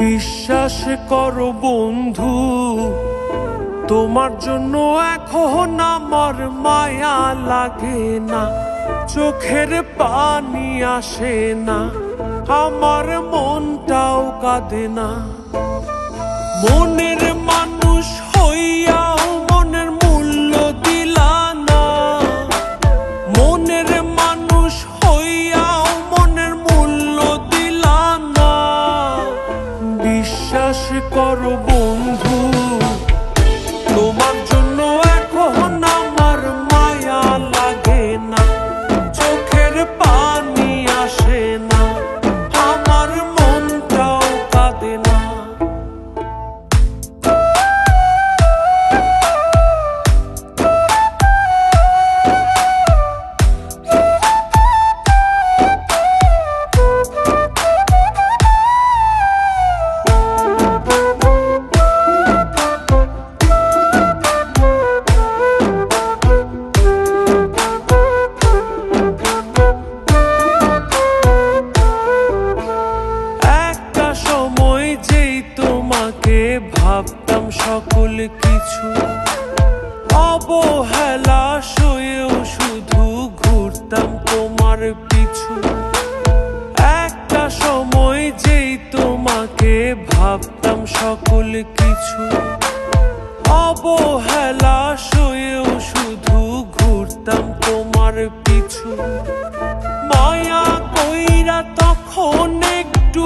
বিশ্বাস করো বন্ধু তোমার জন্য এখন আমার মায়া লাগে না। চোখের পানি আসে না, আমার মনটাও কাঁদে না। মনের মানুষ হইয়াও মনের মূল্য দিলা না। মনের মানুষ হইয়াও মনের মূল্য দিলা না। বিশ্বাস করো বন্ধু সকল কিছু অবহেলা সয়েও শুধু ঘুরতাম তোমার পিছু। একটা সময় যেই তোমাকে ভাবতাম সকল কিছু অবহেলা সয়েও শুধু ঘুরতাম তোমার পিছু। মায়া কইরা তখন একটু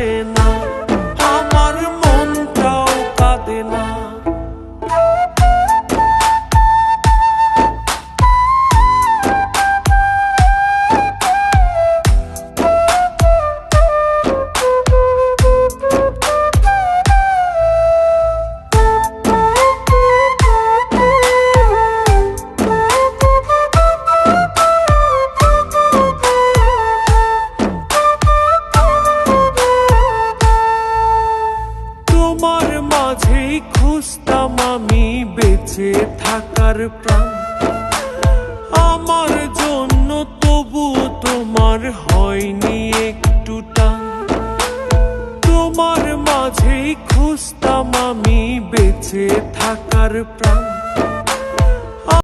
আসে তোমার মাঝেই খুঁজতাম আমি বেঁচে থাকার প্রাণ। আমার জন্য তবু তোমার হয়নি একটু টান। তোমার মাঝেই খুঁজতাম আমি বেঁচে থাকার প্রাণ।